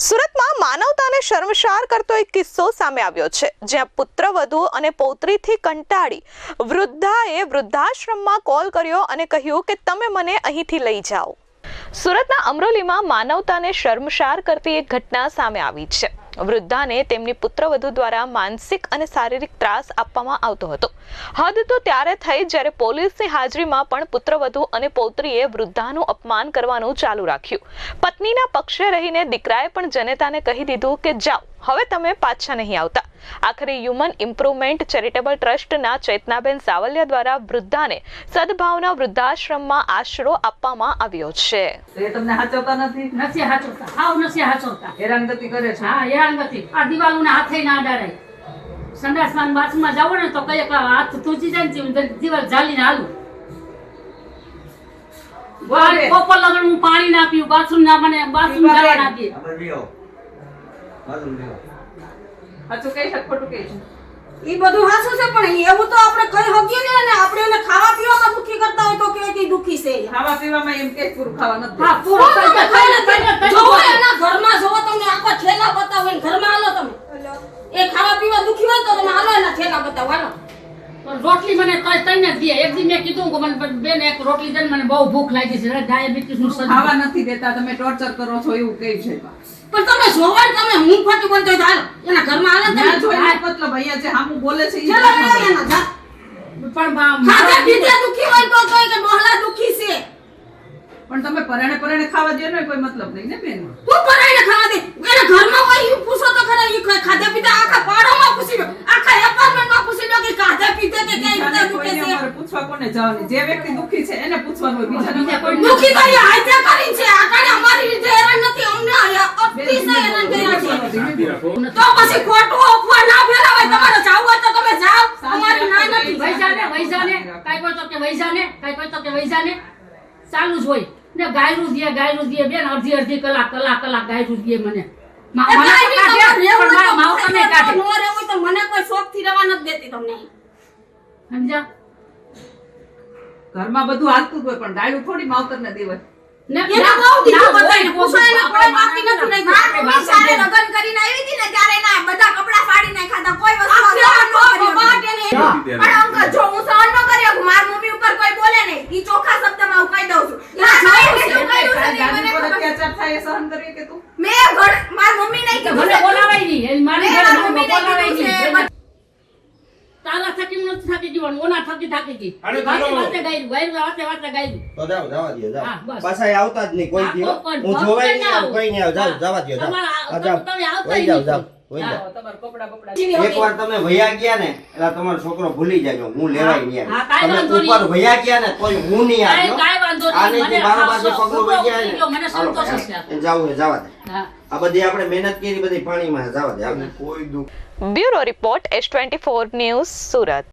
સુરતમાં માનવતાને શર્મસાર કરતો એક કિસ્સો સામે આવ્યો છે, જ્યાં પુત્રવધુ અને પૌત્રીથી કંટાળી વૃદ્ધાએ વૃદ્ધાશ્રમમાં કોલ કર્યો અને કહ્યું કે તમે મને અહીંથી લઈ જાઓ. સુરતના અમરોલીમાં માનવતાને શર્મસાર કરતી એક ઘટના સામે આવી છે. વૃદ્ધાને તેમની પુત્રવધુ દ્વારા માનસિક અને શારીરિક ત્રાસ આપવામાં આવતો હતો. હદ તો ત્યારે થઈ જ્યારે પોલીસની હાજરીમાં પણ પુત્રવધુ અને પૌત્રીએ વૃદ્ધાનું અપમાન કરવાનું ચાલુ રાખ્યું. પત્નીના પક્ષે રહીને દીકરાએ પણ જનતાને કહી દીધું કે જાઓ હવે તમે પાછા નહીં આવતા. આખરે હ્યુમન ઇમ્પ્રુવમેન્ટ ચેરિટેબલ ટ્રસ્ટના ચેતનાબેન સાવલિયા દ્વારા વૃદ્ધાને સદભાવના વૃદ્ધાશ્રમમાં આશરો આપવામાં આવ્યો છે. એ તમને હાચવતા નથી? નથી હાચવતા. હાવ નથી હાચવતા. હેરાનગતિ કરે છે. હા હેરાનગતિ આ દિવાલોને હાથે ના અડાડાય સંડાસમાં બાથરૂમમાં જાવ ને તો કઈ હાથ તૂટી જાય ને દિવાલ ઝાલીને હાલું બોલ લગન હું પાણી ના પીવું બાથરૂમ ના મને બાથરૂમ જવા ના દે આપણે લ્યો. બાજુ લ્યો. હાચું કઈ ખોટું કઈ ઈ બધું હાચું છે પણ એવું તો આપણે કઈ હગીએ ને અને આપણે એને ખાવા પીવામાં દુખી કરતા હોય તો કે કે દુખી છે ખાવા પીવામાં એમ કે પૂરું ખાવા નથી હા. તો જોવો. એના ઘરમાં જોવો તમને આખા ઠેલા બતાવો એને ઘરમાં હાલો તમે એ ખાવા પીવા દુખી હોય તો તમે હાલો એના ઠેલા બતાવો હાલો પણ રોટલી મને તઈ તઈને દે. એક દી મેં કીધું કે મને બેન એક રોટલી દે મને બહુ ભૂખ લાગી છે. ડાયાબિટીસનું ખાવા નથી દેતા તમે ટોર્ચર કરો છો એવું કહે છે. પણ તમે જોવા ને તમે હું ફાટી બોલતો તો હાલો. એના ઘરમાં હાલો તમે? જોઈ મતલબ અહીંયા છે હામું બોલે છે. એના જા. પણ ખાધા પીધા દુખી હોય તો કોઈ કે મોહલા દુખી છે. પણ તમે પરાણે પરાણે ખાવા દે ને કોઈ મતલબ નહીં ને બેન? હું પરાઈને ખાવા દે? એના ઘરમાં હોય પૂછો તો ખરા ઈ કોઈ ખાધા પીધા આખા પાડોમાં પૂછી લો આખા એપાર્ટમેન્ટમાં પૂછી લો કે ખાધા પીધા કે કઈ રીતે બીજાને દુખે કોઈને છે અમારે જવાની જે વ્યક્તિ દુખી છે એને પૂછવાનું બીજાને બીજા કોઈ દુખી તો ઈ કરી છે. આકાને અમારી રીતે હેરાન નથી. અમને અતિશય હેરાન કર્યા છે. તો પછી ખોટું અફવા ના ફેલાવે તમારે જાવું હોય તો તમે જાઓ. અમારી ના નથી. વૈજાને વૈજાને કાંઈ કોઈ તો કે વૈજાને કાઈ કોઈ તો કે વૈજાને ચાલુ જ હોય. ને ગાયરું દે ગાયરું દે. બેન અડધી અડધી કલાક કલાક કલાક ગાયરું દે મને. મને કોઈ શોખથી રહેવું નથી દેતી તમને. સમજ્યા? ઘરમાં બધું હાલતું હોય પણ ગાયડું થોડી માવતર ને દેવાય મારી મમ્મી નહીં. મને કે મેં મારી મમ્મી નહીં તો કીધું. બોલાવાય નહીં મારી મેં ઘરે મારી મમ્મીને બોલાવાય નહીં. તારા થકી નથી થાકી પણ ઓના થકી થાકી ગઈ અરે વાતે. વાતે ગાયરું ગાયરું વાતે વાતે ગાયરું તો જાવ જવા દ્યો બસ. પાછા આવતા જ નહીં કોઈ દી હું જોવાય નહીં. કોઈ નહીં આવું જાઓ જવા દ્યો જાઓ. તમે આવતા જાવ જીવી એક વાર તમે વયા ગયા ને એટલે તમારો છોકરો ભૂલી જાય હું લેવાય હા. કાંઈ તમે ઉપર વયા ગયા ને તોય હું નહીં કાંઈ- આવ્યો. કાંઈ. આને જે બારો બાજુ પગલો વહી ગયો, ને જાવું એ જવા દે. આ બધી આપણે મહેનત કરી બધી પાણીમાં જવા દે. આપણે કોઈ દુઃખ bureau report S twenty four news Surat.